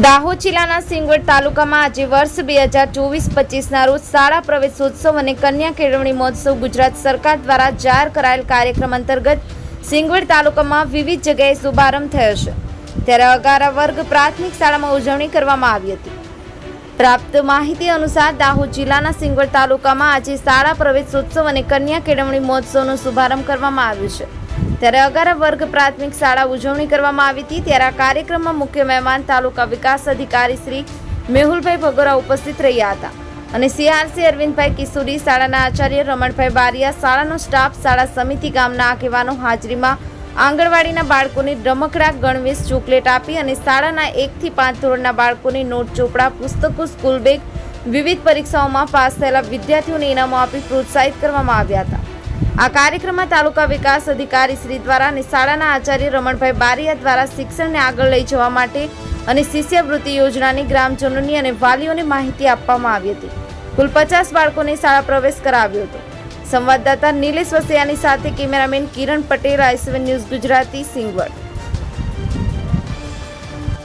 દાહોદ જિલ્લાના સિંગવડ તાલુકામાં આજે વર્ષ બે હજાર ચોવીસ પચીસના રોજ શાળા પ્રવેશોત્સવ અને કન્યા કેળવણી મહોત્સવ ગુજરાત સરકાર દ્વારા જાહેર કરાયેલ કાર્યક્રમ અંતર્ગત સિંગવડ તાલુકામાં વિવિધ જગ્યાએ શુભારંભ થયો છે. ત્યારે અગારા વર્ગ પ્રાથમિક શાળામાં ઉજવણી કરવામાં આવી હતી. પ્રાપ્ત માહિતી અનુસાર દાહોદ જિલ્લાના સિંગવડ તાલુકામાં આજે શાળા પ્રવેશોત્સવ અને કન્યા કેળવણી મહોત્સવનો શુભારંભ કરવામાં આવ્યો છે. ત્યારે અગારા વર્ગ પ્રાથમિક શાળા ઉજવણી કરવામાં આવી હતી. ત્યારે આ કાર્યક્રમમાં મુખ્ય મહેમાન તાલુકા વિકાસ અધિકારી શ્રી મેહુલભાઈ ભગોરા ઉપસ્થિત રહ્યા હતા અને સીઆરસી અરવિંદભાઈ કિશોરી, શાળાના આચાર્ય રમણભાઈ બારિયા, શાળાનો સ્ટાફ, શાળા સમિતિ ગામના આગેવાનો હાજરીમાં આંગણવાડીના બાળકોને રમકડા, ગણવેશ, ચોકલેટ આપી અને શાળાના એકથી પાંચ ધોરણના બાળકોને નોટ, ચોપડા, પુસ્તકો, સ્કૂલ બેગ વિવિધ પરીક્ષાઓમાં પાસ થયેલા વિદ્યાર્થીઓને ઇનામો આપી પ્રોત્સાહિત કરવામાં આવ્યા હતા. આ કાર્યક્રમમાં તાલુકા વિકાસ અધિકારી શ્રી દ્વારા અને શાળાના આચાર્ય રમણભાઈ બારિયા દ્વારા શિક્ષણને આગળ લઈ જવા માટે અને શિષ્યવૃત્તિ યોજનાની ગ્રામજનોની અને વાલીઓને માહિતી આપવામાં આવી હતી. કુલ પચાસ બાળકોને શાળા પ્રવેશ કરાવ્યો હતો. સંવાદદાતા નિલેશ વસૈયાની સાથે cameraman Kiran Patel I seven news Gujarati, Singvad.